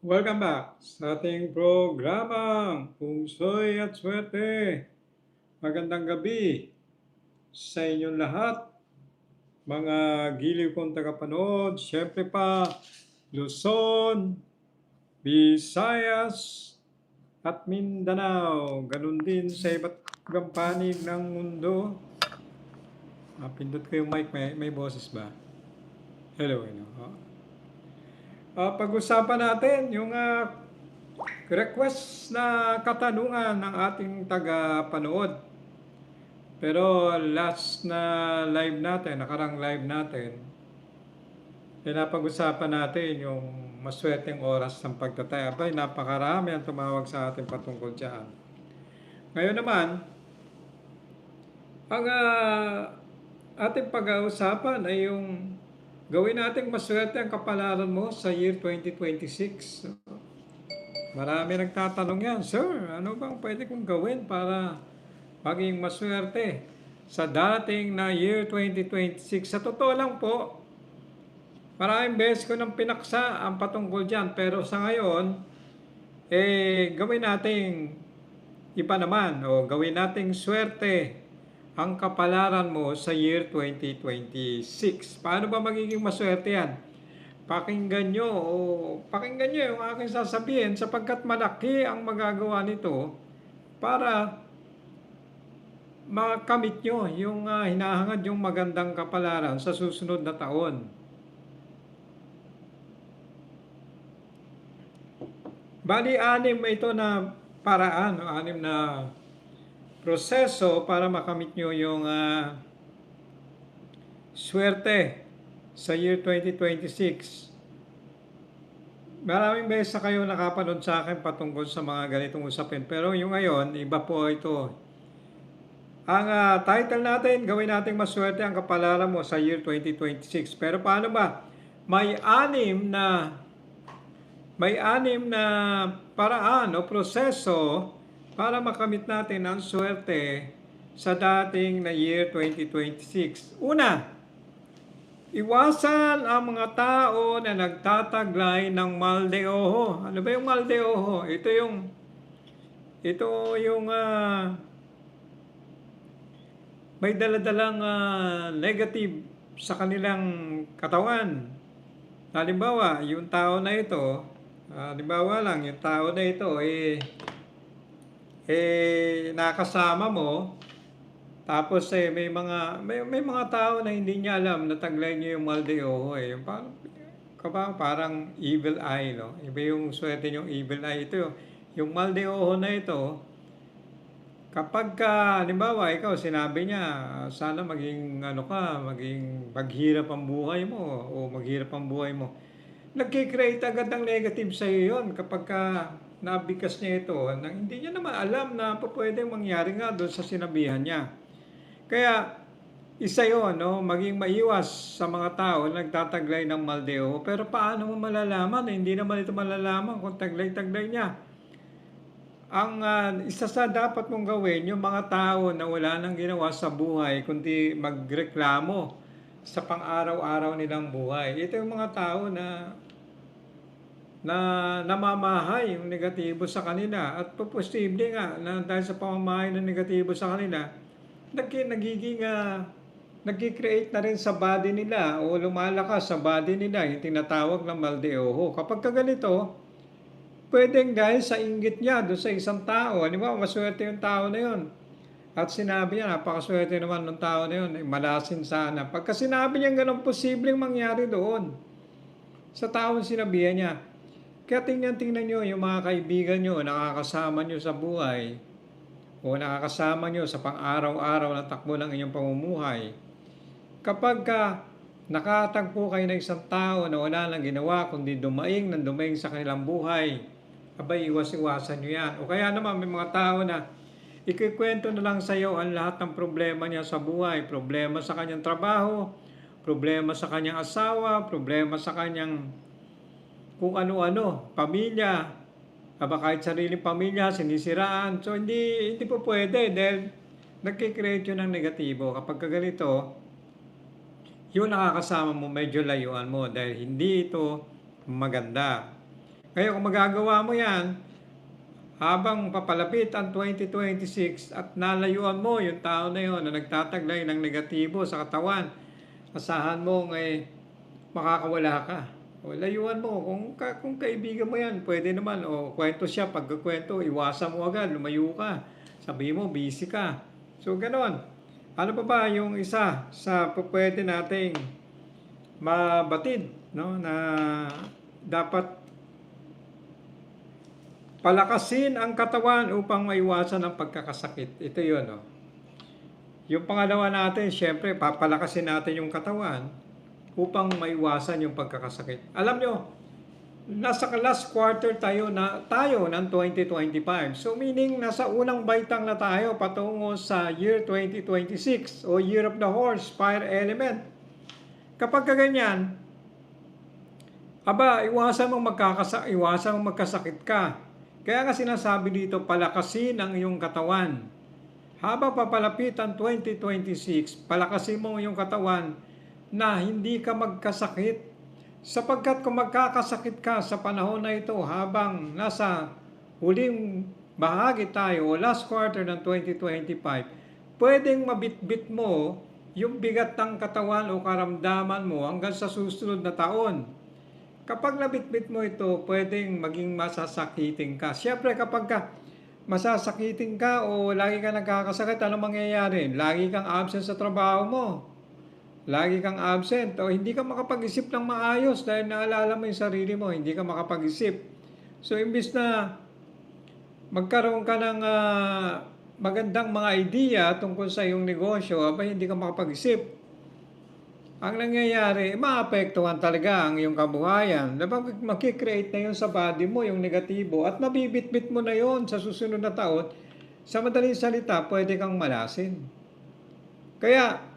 Welcome back sa ating programang Pungsoy at Swerte. Magandang gabi sa inyong lahat, mga giliw kong tagapanood. Siyempre pa, Luzon, Visayas, at Mindanao. Ganun din sa iba't ibang panig ng mundo. Ah, pindot ko yung mic, may, may boses ba? Hello, hello. Ah. Ah, pag-usapan natin yung ah, request na katanungan ng ating taga-panood. Pero last na live natin, nakarang live natin, pinapag-usapan natin yung maswerteng oras ng pagtatay. Abay, napakarami ang tumawag sa atin patungkol dyan. Ngayon naman, ang ah, ating pag-uusapan ay yung Gawin nating maswerte ang kapalaran mo sa year 2026. Marami nagtatanong yan, Sir, ano bang pwede kong gawin para maging maswerte sa dating na year 2026? Sa totoo lang po, maraming beses ko nang pinaksa ang patungkol dyan. Pero sa ngayon, eh, gawin nating iba naman o gawin nating swerte ang kapalaran mo sa year 2026. Paano ba magiging maswerte yan? Pakinggan nyo o pakinggan nyo yung aking sasabihin sapagkat malaki ang magagawa nito para makamit nyo yung uh, hinahangad yung magandang kapalaran sa susunod na taon. Bali, anim ito na paraan, anim na proseso para makamit nyo yung uh, swerte sa year 2026. Maraming beses na kayo nakapanood sa akin patungkol sa mga ganitong usapin. Pero yung ngayon, iba po ito. Ang uh, title natin, gawin nating maswerte ang kapalaran mo sa year 2026. Pero paano ba? May anim na may anim na paraan o proseso para makamit natin ang swerte sa dating na year 2026. Una, iwasan ang mga tao na nagtataglay ng mal de ojo. Ano ba yung mal de ojo? Ito yung ito yung uh, may daladalang uh, negative sa kanilang katawan. Halimbawa, yung tao na ito, uh, halimbawa lang, yung tao na ito, eh, eh nakasama mo. Tapos eh may mga may, may mga tao na hindi niya alam na taglay niyo yung mal de ojo eh. Yung parang kapag parang evil eye no? Iba yung swerte yung evil eye. Ito yung mal de ojo na ito kapag ka halimbawa ikaw sinabi niya sana maging ano ka maging maghirap ang buhay mo o maghirap ang buhay mo. Nagki-create agad ng negative sa iyo yun kapag ka nabikas niya ito nang hindi niya naman alam na pwedeng mangyari nga doon sa sinabihan niya. Kaya isa yon no, maging maiwas sa mga tao na nagtataglay ng maldeo. Pero paano mo malalaman? Hindi naman ito malalaman kung taglay-taglay niya. Ang uh, isa sa dapat mong gawin, yung mga tao na wala nang ginawa sa buhay, kundi magreklamo sa pang-araw-araw nilang buhay. Ito yung mga tao na na namamahay yung negatibo sa kanila at posible nga na dahil sa pamamahay ng negatibo sa kanila nag nagiging uh, nagki-create na rin sa body nila o lumalakas sa body nila yung tinatawag na maldeoho. Kapag kaganito, pwedeng dahil sa inggit niya doon sa isang tao, di ba, maswerte yung tao na yun. At sinabi niya, napakaswerte naman ng tao na yun, eh, malasin sana. Pagka sinabi niya ganun, posibleng mangyari doon. Sa tao sinabihan niya, kaya tingnan-tingnan nyo yung mga kaibigan nyo, nakakasama nyo sa buhay, o nakakasama nyo sa pang-araw-araw na takbo ng inyong pamumuhay. Kapag ka nakatagpo kayo ng isang tao na wala nang ginawa, kundi dumaing ng dumaing sa kanilang buhay, abay iwas-iwasan nyo yan. O kaya naman may mga tao na ikikwento na lang sa iyo ang lahat ng problema niya sa buhay, problema sa kanyang trabaho, problema sa kanyang asawa, problema sa kanyang kung ano-ano, pamilya, aba kahit sariling pamilya, sinisiraan. So, hindi, hindi po pwede dahil nagkikreate yun ng negatibo. Kapag ganito, yung nakakasama mo, medyo layuan mo dahil hindi ito maganda. Ngayon, kung magagawa mo yan, habang papalapit ang 2026 at nalayuan mo yung tao na yun na nagtataglay ng negatibo sa katawan, asahan mo ngay makakawala ka. O layuan mo, kung, ka, kung kaibigan mo yan, pwede naman, o kwento siya, pagkakwento, iwasan mo agad, lumayo ka. Sabi mo, busy ka. So, ganon. Ano pa ba yung isa sa pwede nating mabatid, no, na dapat palakasin ang katawan upang maiwasan ang pagkakasakit. Ito yun, no. Yung pangalawa natin, syempre, papalakasin natin yung katawan upang maiwasan yung pagkakasakit. Alam nyo, nasa last quarter tayo na tayo ng 2025. So meaning nasa unang baitang na tayo patungo sa year 2026 o year of the horse, fire element. Kapag kaganyan, aba, iwasan mong magkakasa iwasan mong magkasakit ka. Kaya nga sinasabi dito, palakasin ang iyong katawan. Habang papalapit ang 2026, palakasin mo yung katawan na hindi ka magkasakit Sapagkat kung magkakasakit ka sa panahon na ito habang nasa huling bahagi tayo o last quarter ng 2025, pwedeng mabitbit mo yung bigat ng katawan o karamdaman mo hanggang sa susunod na taon. Kapag nabitbit mo ito, pwedeng maging masasakitin ka. Siyempre kapag ka masasakitin ka o lagi ka nagkakasakit, ano mangyayari? Lagi kang absent sa trabaho mo lagi kang absent o hindi ka makapag-isip ng maayos dahil naalala mo yung sarili mo, hindi ka makapag-isip. So, imbis na magkaroon ka ng ah, magandang mga idea tungkol sa iyong negosyo, abay hindi ka makapag-isip. Ang nangyayari, maapektuhan talaga ang iyong kabuhayan. Diba, makikreate na yun sa body mo, yung negatibo, at mabibitbit mo na yon sa susunod na taon. Sa madaling salita, pwede kang malasin. Kaya,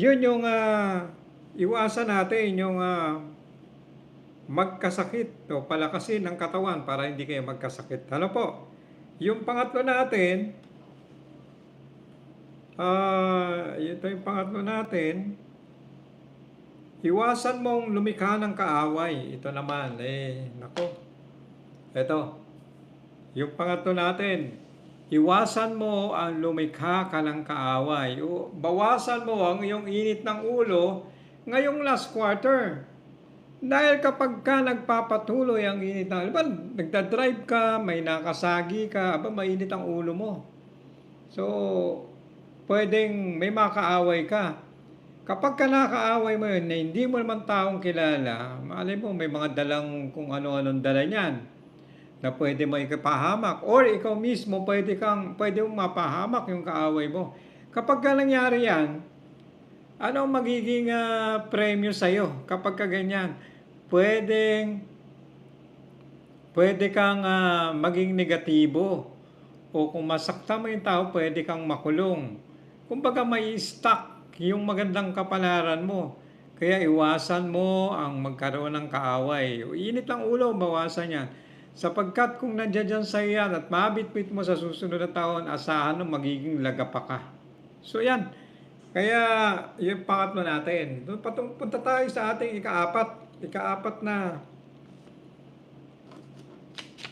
yun yung ah, iwasan natin yung ah, magkasakit o palakasin ng katawan para hindi kayo magkasakit. Ano po? Yung pangatlo natin, ah, ito yung pangatlo natin, iwasan mong lumikha ng kaaway. Ito naman, eh, nako. Ito, yung pangatlo natin, Iwasan mo ang lumikha ka ng kaaway. O, bawasan mo ang iyong init ng ulo ngayong last quarter. Dahil kapag ka nagpapatuloy ang init ng ulo, nagdadrive ka, may nakasagi ka, aba, mainit ang ulo mo. So, pwedeng may makaaway ka. Kapag ka nakaaway mo yun, na hindi mo naman taong kilala, malay mo, may mga dalang kung ano-anong dala niyan na pwede mo ikapahamak or ikaw mismo pwede kang pwede mong mapahamak yung kaaway mo. Kapag ka nangyari yan, ano magiging uh, premyo sa iyo kapag ka ganyan? Pwedeng pwede kang uh, maging negatibo o kung masakta mo yung tao, pwede kang makulong. Kumbaga may stuck yung magandang kapalaran mo. Kaya iwasan mo ang magkaroon ng kaaway. Init ang ulo, bawasan yan. Sapagkat kung nandiyan dyan sa iyan at mabitbit mo sa susunod na taon, asahan mo magiging lagapa ka. So yan. Kaya yung pangatlo natin. Patung, punta tayo sa ating ikaapat. Ikaapat na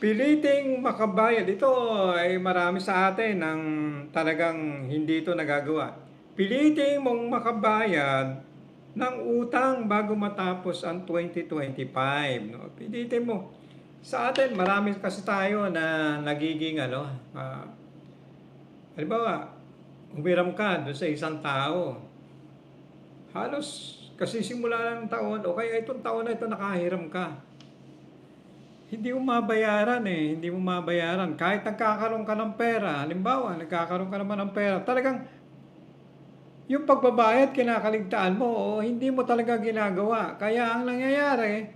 piliting makabayad. Ito ay marami sa atin ang talagang hindi ito nagagawa. Piliting mong makabayad ng utang bago matapos ang 2025. No? Pilitin mo sa atin, marami kasi tayo na nagiging ano, uh, halimbawa, umiram ka doon sa isang tao. Halos kasi simula ng taon, o kaya itong taon na ito nakahiram ka. Hindi mo mabayaran eh, hindi mo mabayaran. Kahit nagkakaroon ka ng pera, halimbawa, nagkakaroon ka naman ng pera, talagang yung pagbabayad, kinakaligtaan mo, o hindi mo talaga ginagawa. Kaya ang nangyayari,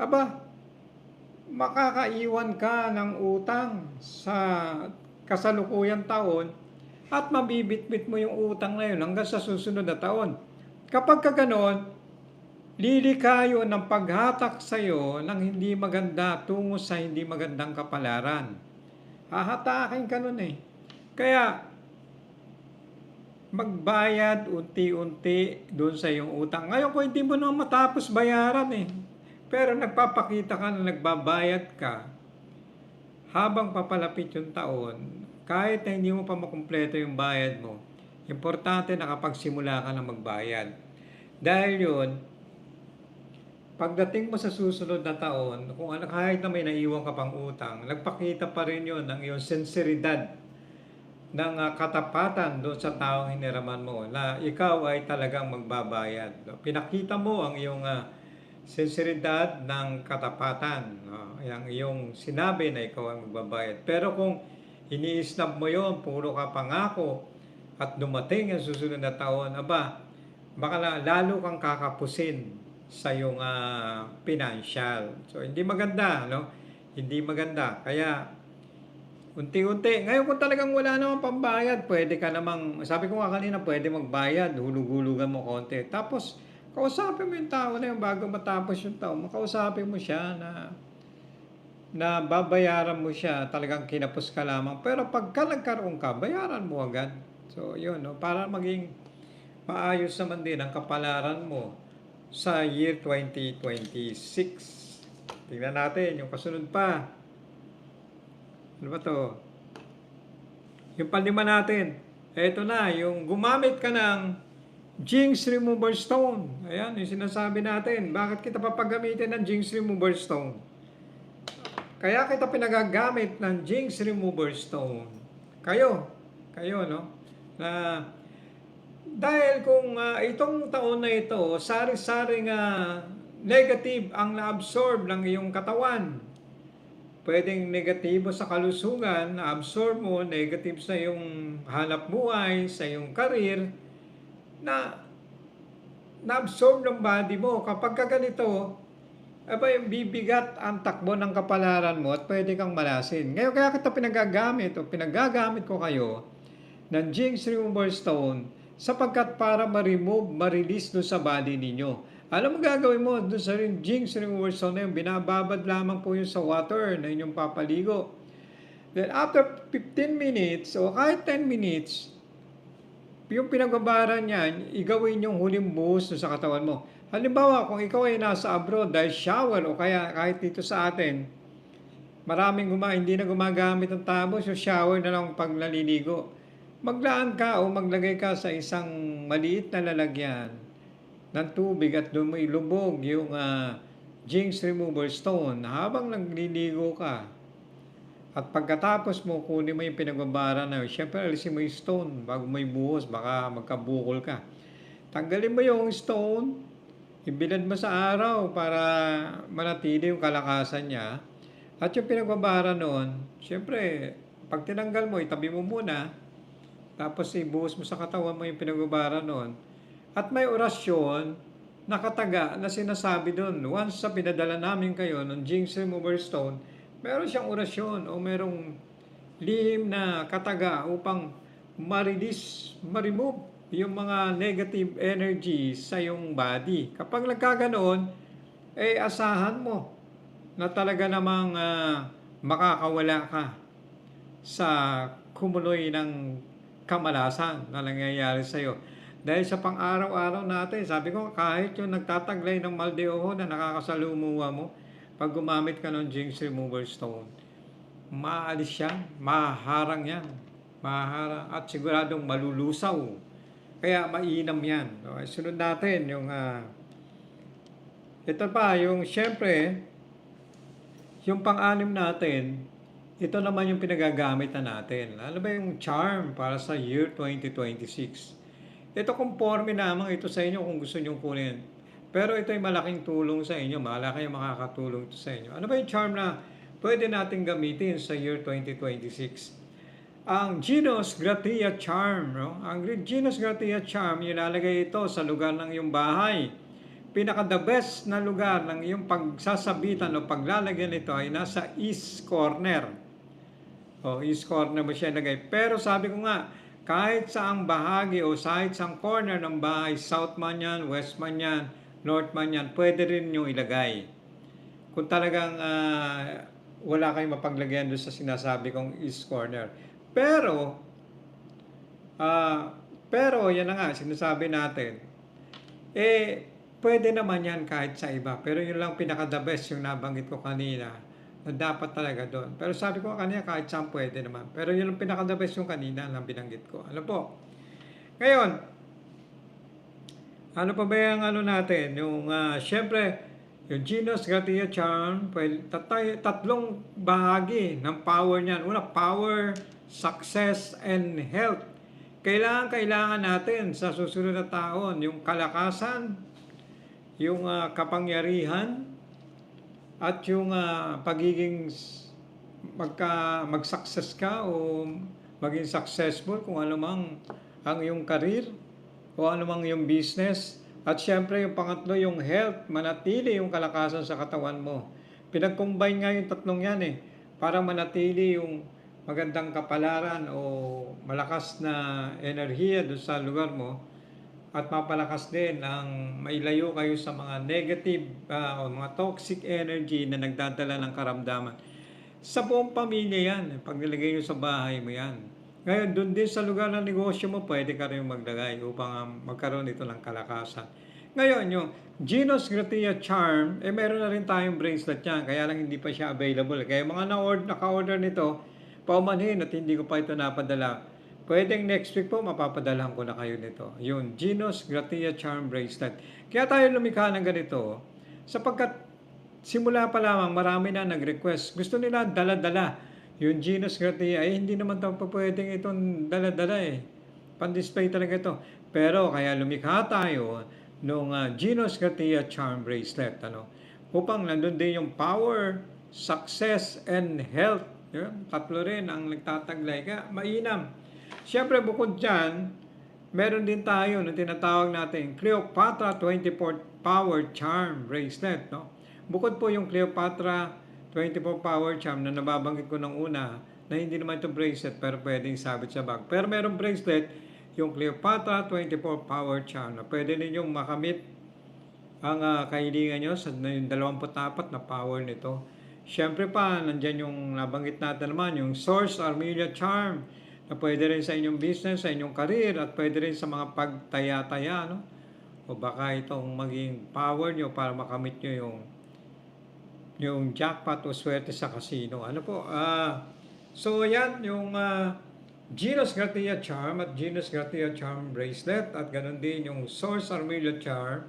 aba, makakaiwan ka ng utang sa kasalukuyang taon at mabibitbit mo yung utang na yun hanggang sa susunod na taon. Kapag ka ganon, lilikayo ng paghatak sa iyo ng hindi maganda tungo sa hindi magandang kapalaran. Hahatakin ka nun eh. Kaya, magbayad unti-unti doon sa iyong utang. Ngayon kung hindi mo naman matapos bayaran eh, Pero nagpapakita ka na nagbabayad ka habang papalapit yung taon, kahit na hindi mo pa makumpleto yung bayad mo, importante nakapagsimula ka na magbayad. Dahil yun, pagdating mo sa susunod na taon, kung ano, kahit na may naiwan ka pang utang, nagpakita pa rin yun ng iyong sinseridad ng ah, katapatan doon sa taong hiniraman mo na ikaw ay talagang magbabayad. Pinakita mo ang iyong ah, sinseridad ng katapatan. no? Ang iyong sinabi na ikaw ay magbabayad. Pero kung ini-snap mo yon puro ka pangako at dumating ang susunod na taon, aba, baka la- lalo kang kakapusin sa iyong ah, financial. So, hindi maganda, no? Hindi maganda. Kaya, unti-unti. Ngayon kung talagang wala namang pambayad, pwede ka namang, sabi ko nga kanina, pwede magbayad, hulug-hulugan mo konti. Tapos, kausapin mo yung tao na yun bago matapos yung taon. Makausapin mo siya na na babayaran mo siya, talagang kinapos ka lamang. Pero pagka nagkaroon ka, bayaran mo agad. So, yun, no? para maging maayos naman din ang kapalaran mo sa year 2026. Tingnan natin yung kasunod pa. Ano ba to? Yung panlima natin. Eto na, yung gumamit ka ng Jinx Remover Stone. Ayan, yung sinasabi natin. Bakit kita papagamitin ng Jinx Remover Stone? Kaya kita pinagagamit ng Jinx Remover Stone. Kayo, kayo, no? Na dahil kung ah, itong taon na ito, sari-saring ah, negative ang na-absorb ng iyong katawan. Pwedeng negatibo sa kalusugan, na-absorb mo, negative sa iyong hanap buhay, sa iyong karir, na na-absorb ng body mo. Kapag ka ganito, aba yung bibigat ang takbo ng kapalaran mo at pwede kang malasin. Ngayon kaya kita pinagagamit o pinagagamit ko kayo ng Jinx Remover Stone sapagkat para ma-remove, ma-release doon sa body ninyo. Alam mo gagawin mo doon sa Jinx Remover Stone na yun, binababad lamang po yun sa water na inyong papaligo. Then after 15 minutes o kahit 10 minutes, yung pinagbabaran niyan, igawin yung huling buhos sa katawan mo. Halimbawa, kung ikaw ay nasa abroad dahil shower o kaya kahit dito sa atin, maraming guma, hindi na gumagamit ng tabo, so shower na lang pag naliligo. Maglaan ka o maglagay ka sa isang maliit na lalagyan ng tubig at doon mo ilubog yung ah, Jinx Remover Stone habang nagliligo ka. At pagkatapos mo, kunin mo yung pinagbabara na yun. Siyempre, alisin mo yung stone bago mo ibuhos. Baka magkabukol ka. Tanggalin mo yung stone. Ibilad mo sa araw para manatili yung kalakasan niya. At yung pinagbabara noon, siyempre, pag tinanggal mo, itabi mo muna. Tapos ibuhos mo sa katawan mo yung pinagbabara noon. At may orasyon nakataga na sinasabi doon. Once sa pinadala namin kayo ng Jinx Remover Stone, meron siyang orasyon o merong lihim na kataga upang ma-release, ma-remove yung mga negative energy sa iyong body. Kapag nagkaganoon, eh asahan mo na talaga namang ah, makakawala ka sa kumuloy ng kamalasan na nangyayari sa iyo. Dahil sa pang-araw-araw natin, sabi ko, kahit yung nagtataglay ng maldeoho na nakakasalumuha mo, pag gumamit ka ng Jinx Remover Stone, maalis yan, maharang yan, maharang, at siguradong malulusaw. Kaya mainam yan. Okay, sunod natin yung, ah, ito pa, yung syempre, yung pang-anim natin, ito naman yung pinagagamit na natin. Ano ba yung charm para sa year 2026? Ito conforme lamang ito sa inyo kung gusto nyo kunin. Pero ito ay malaking tulong sa inyo. Malaki yung makakatulong ito sa inyo. Ano ba yung charm na pwede natin gamitin sa year 2026? Ang Genus Gratia Charm. No? Ang Genus Gratia Charm, ilalagay ito sa lugar ng iyong bahay. Pinaka the best na lugar ng iyong pagsasabitan o paglalagyan nito ay nasa east corner. O east corner mo siya ilagay. Pero sabi ko nga, kahit saang bahagi o kahit saang corner ng bahay, south man yan, west man yan, north man yan, pwede rin nyo ilagay. Kung talagang ah, wala kayong mapaglagyan doon sa sinasabi kong east corner. Pero, ah, pero yan na nga, sinasabi natin, eh, Pwede naman yan kahit sa iba. Pero yun lang pinaka-the best yung nabanggit ko kanina na dapat talaga doon. Pero sabi ko kanina kahit saan pwede naman. Pero yun ang pinaka-the best yung kanina na binanggit ko. Ano po? Ngayon, ano pa ba yung ano natin? Yung, ah, syempre, yung Genus Gratia Charm, pwede, tatay, tatlong bahagi ng power niyan. Una, power, success, and health. Kailangan, kailangan natin sa susunod na taon, yung kalakasan, yung ah, kapangyarihan, at yung ah, pagiging magka, mag-success ka o maging successful kung ano mang ang iyong career o ano mang yung business. At syempre yung pangatlo yung health, manatili yung kalakasan sa katawan mo. Pinag-combine nga yung tatlong yan eh, para manatili yung magandang kapalaran o malakas na enerhiya doon sa lugar mo at mapalakas din ang mailayo kayo sa mga negative ah, o mga toxic energy na nagdadala ng karamdaman. Sa buong pamilya yan, pag nilagay nyo sa bahay mo yan. Ngayon, doon din sa lugar ng negosyo mo, pwede ka rin maglagay upang ah, magkaroon ito ng kalakasan. Ngayon, yung Genos Gratia Charm, eh meron na rin tayong bracelet yan, kaya lang hindi pa siya available. Kaya mga na-order, naka-order nito, paumanhin at hindi ko pa ito napadala. Pwedeng next week po, mapapadalahan ko na kayo nito. Yung Genos Gratia Charm Bracelet. Kaya tayo lumikha ng ganito, sapagkat simula pa lamang marami na nag-request. Gusto nila dala-dala. Yung Genus Gratia, ay hindi naman ito pwedeng itong dala-dala eh. Pan-display talaga ito. Pero kaya lumikha tayo nung uh, Genus Gratia Charm Bracelet. Ano? Upang nandun din yung power, success, and health. Yun, tatlo rin ang nagtataglay. Kaya mainam. Siyempre bukod dyan, meron din tayo na tinatawag natin Cleopatra 24 Power Charm Bracelet. No? Bukod po yung Cleopatra 24 Power Charm na nababanggit ko ng una na hindi naman ito bracelet pero pwedeng sabit sa bag. Pero merong bracelet yung Cleopatra 24 Power Charm na pwede ninyong makamit ang uh, kahilingan nyo sa yung 24 na power nito. Siyempre pa, nandyan yung nabanggit natin naman, yung Source Armilla Charm na pwede rin sa inyong business, sa inyong career, at pwede rin sa mga pagtaya-taya, no? O baka itong maging power nyo para makamit nyo yung yung jackpot o swerte sa casino. Ano po? Ah, so yan yung uh, Genus Gratia Charm at Genus Gratia Charm Bracelet at ganun din yung Source Armilla Charm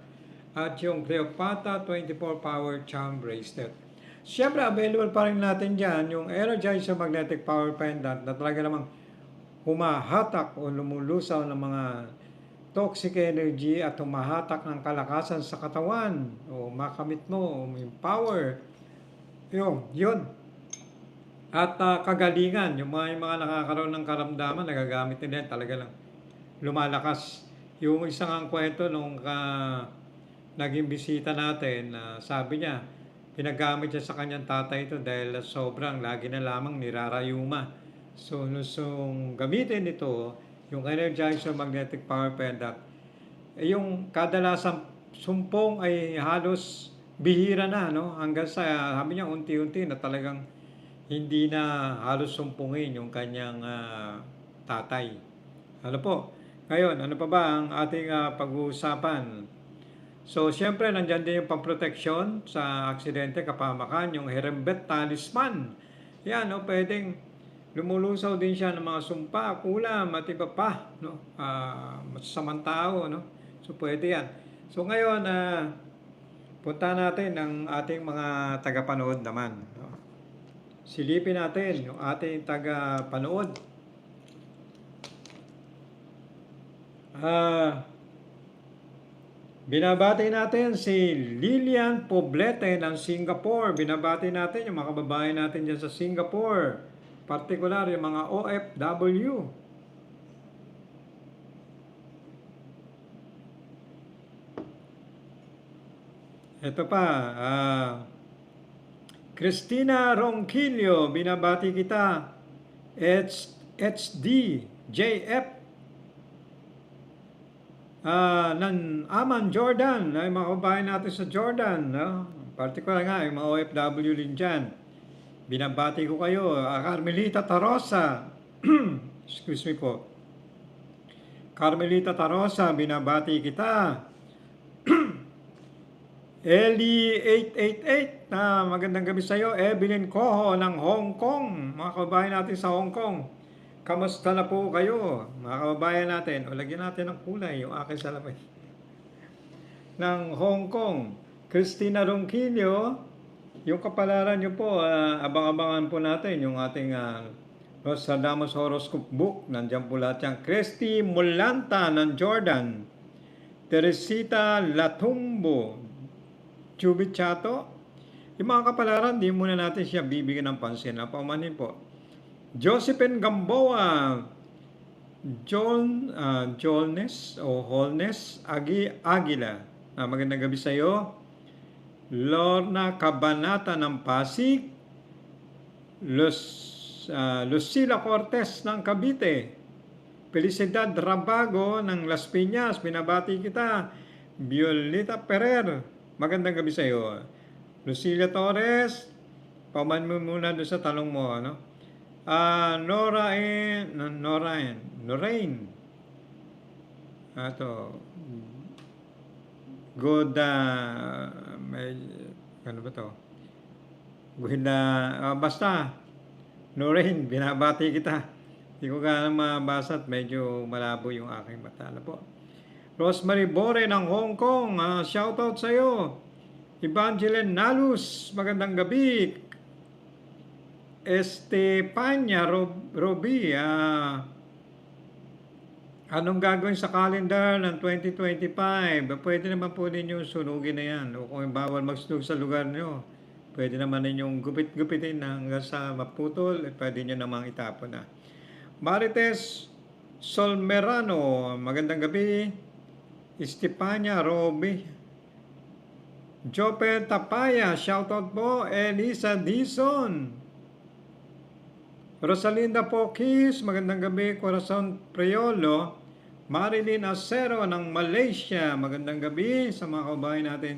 at yung Cleopatra 24 Power Charm Bracelet. Siyempre, available pa rin natin dyan yung Energizer Magnetic Power Pendant na talaga namang humahatak o lumulusaw ng mga toxic energy at humahatak ng kalakasan sa katawan o makamit mo yung power. Yun, yun. At ah, kagalingan, yung mga, yung mga nakakaroon ng karamdaman, nagagamit nila yan, talaga lang lumalakas. Yung isang ang kwento nung ka, naging bisita natin, na sabi niya, pinagamit niya sa kanyang tatay ito dahil sobrang lagi na lamang nirarayuma. So, nung gamitin ito, yung Energizer Magnetic Power Pendant, eh, yung kadalasan sumpong ay halos bihira na, no? Hanggang sa, sabi niya, unti-unti na talagang hindi na halos sumpungin yung kanyang ah, tatay. Ano po? Ngayon, ano pa ba ang ating ah, pag-uusapan? So, siyempre, nandyan din yung pamproteksyon sa aksidente, kapamakan, yung Herembet Talisman. Yan, no? Pwedeng lumulusaw din siya ng mga sumpa, kulam, at iba pa, no? Ah, masasamang tao, no? So, pwede yan. So, ngayon, ah, punta natin ang ating mga tagapanood naman. Silipin natin yung ating tagapanood. Ah, binabati natin si Lilian Poblete ng Singapore. Binabati natin yung mga kababayan natin dyan sa Singapore. Partikular yung mga OFW. Ito pa, ah, Christina Ronquillo, binabati kita. It's HD, JF, ah, ng Aman Jordan, ay mga kababayan natin sa Jordan. No? Partikular nga, yung mga OFW din dyan. Binabati ko kayo, ah, Carmelita Tarosa. Excuse me po. Carmelita Tarosa, binabati kita. Eli888 na magandang gabi sa iyo. Evelyn Coho ng Hong Kong. Mga kababayan natin sa Hong Kong. Kamusta na po kayo? Mga kababayan natin. O natin ng kulay yung aking salamin. ng Hong Kong. Christina Ronquillo. Yung kapalaran nyo po, ah, abang-abangan po natin yung ating uh, Nostradamus Horoscope Book. Nandiyan po lahat yan. Christy Mulanta ng Jordan. Teresita Latumbo, Chubit Chato. Yung mga kapalaran, di muna natin siya bibigyan ng pansin. Napaumanin po. Josephine Gamboa, John, uh, Jolnes o Holnes Agi, Agila. Ah, magandang gabi sa iyo. Lorna Cabanata ng Pasig. Lus, ah, Lucila Cortez ng Cavite. Felicidad Rabago ng Las Piñas, binabati kita. Violeta Ferrer, magandang gabi sa iyo. Lucilia Torres, paman mo muna doon sa tanong mo, ano? Ah, Nora N, Nora N, Norain. Ato, Goda, may, ano ba to? Goda, ah, basta, Norain, binabati kita. Hindi ko ka mabasa at medyo malabo yung aking mata. Ano po? Rosemary Bore ng Hong Kong, ah, shoutout sa iyo. Evangeline Nalus, magandang gabi. Estepania Rob, Robi, ah, anong gagawin sa calendar ng 2025? Pwede naman po ninyo sunugin na yan. O kung bawal magsunog sa lugar nyo, pwede naman ninyong gupit-gupitin hanggang sa maputol, eh, pwede nyo namang itapon na. Marites Solmerano, magandang gabi. Estepania Robi, Jope Tapaya, shoutout po. Elisa Dison. Rosalinda Pokis, magandang gabi. Corazon Priolo. Marilyn Acero ng Malaysia, magandang gabi sa mga kabayan natin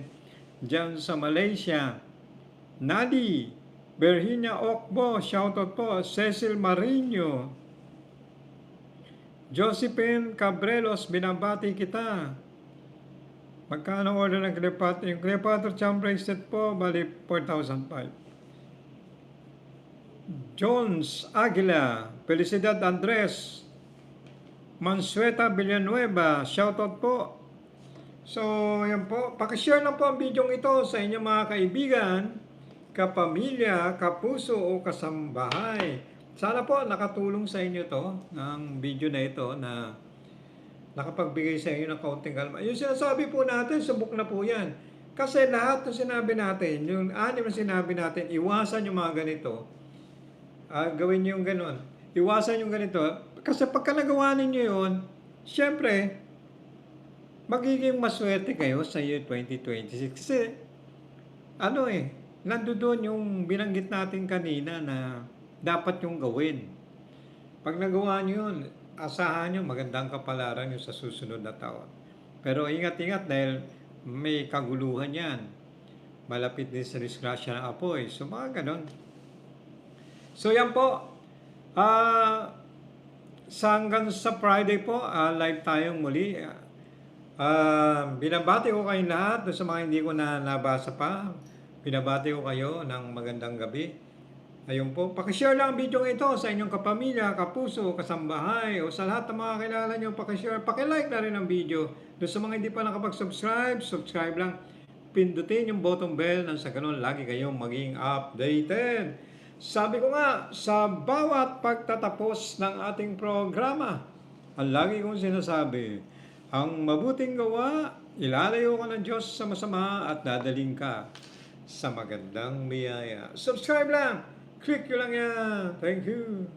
dyan sa Malaysia. Nadi, Virginia Okbo, shoutout po. Cecil Marino. Josephine Cabrelos, binabati kita. Magkano order ng Cleopatra? Yung Cleopatra charm bracelet po, bali 4,005. Jones Aguila, Felicidad Andres, Mansueta Villanueva, shoutout po. So, yan po. Pakishare lang po ang video ito sa inyong mga kaibigan, kapamilya, kapuso o kasambahay. Sana po nakatulong sa inyo to ng video na ito na nakapagbigay sa inyo ng kaunting kalma. Yung sinasabi po natin, subok na po yan. Kasi lahat ng sinabi natin, yung anim na sinabi natin, iwasan yung mga ganito. Ah, gawin nyo yung ganon. Iwasan yung ganito. Kasi pagka nagawa ninyo yun, syempre, magiging maswerte kayo sa year 2026. Kasi, ano eh, nandoon yung binanggit natin kanina na dapat yung gawin. Pag nagawa nyo yun, asahan nyo magandang kapalaran nyo sa susunod na taon. Pero ingat-ingat dahil may kaguluhan yan. Malapit din sa disgrasya ng apoy. So mga ganon. So yan po. Ah, sa hanggang sa Friday po, ah, live tayong muli. Ah, binabati ko kayong lahat sa mga hindi ko na nabasa pa. Binabati ko kayo ng magandang gabi. Ayun po, pakishare lang ang video ito sa inyong kapamilya, kapuso, kasambahay, o sa lahat ng mga kilala nyo, pakishare, pakilike na rin ang video. Doon sa mga hindi pa nakapag-subscribe, subscribe lang. Pindutin yung button bell nang sa ganun lagi kayong maging updated. Sabi ko nga, sa bawat pagtatapos ng ating programa, ang lagi kong sinasabi, ang mabuting gawa, ilalayo ka ng Diyos sa masama at dadaling ka sa magandang biyaya. Subscribe lang! Click nyo lang yan. Thank you.